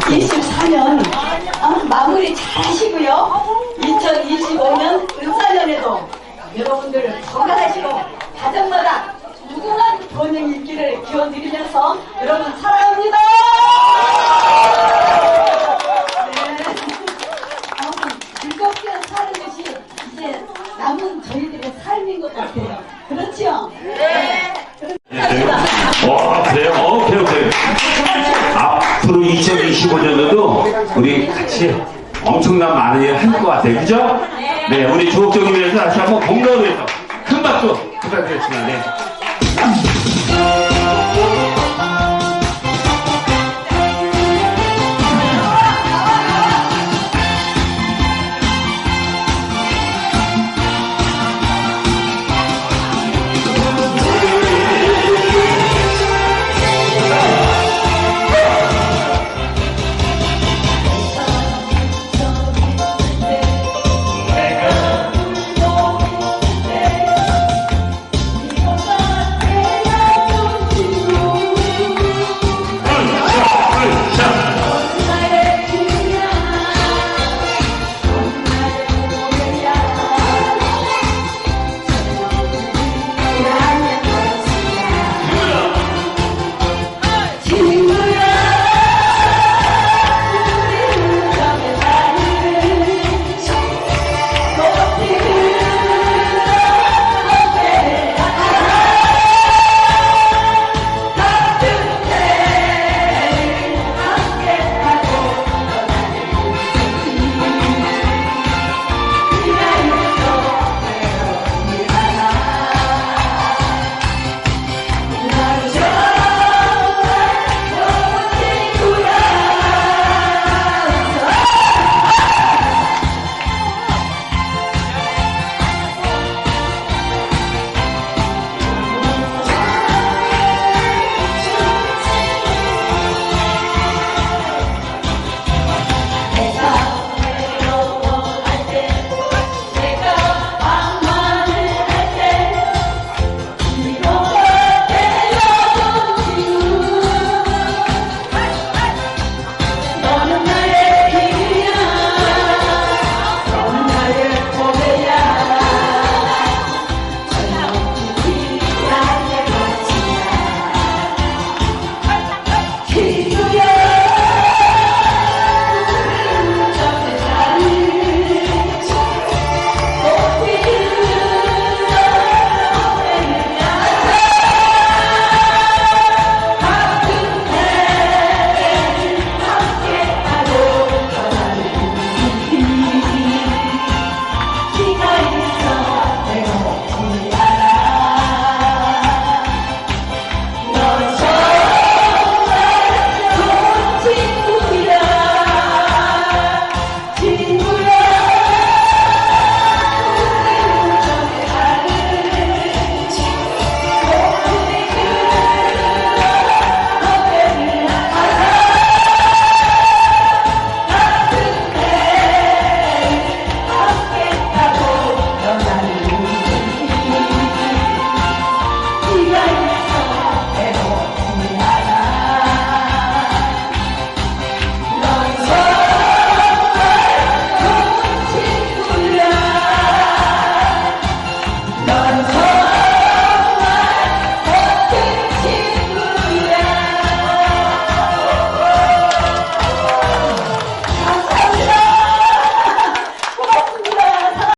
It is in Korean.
2024년 어, 마무리 잘 하시고요. 2025년 은사년에도 여러분들 건강하시고 가정마다 무궁한 번영이 있기를 기원드리면서 여러분 사랑합니다. 2025년도도 우리 같이 엄청난 많은 일할것 같아요. 그죠? 네, 우리 조국정님 위해서 다시 한번 건강을 위해서 큰 박수 부탁드리겠습니다. 네.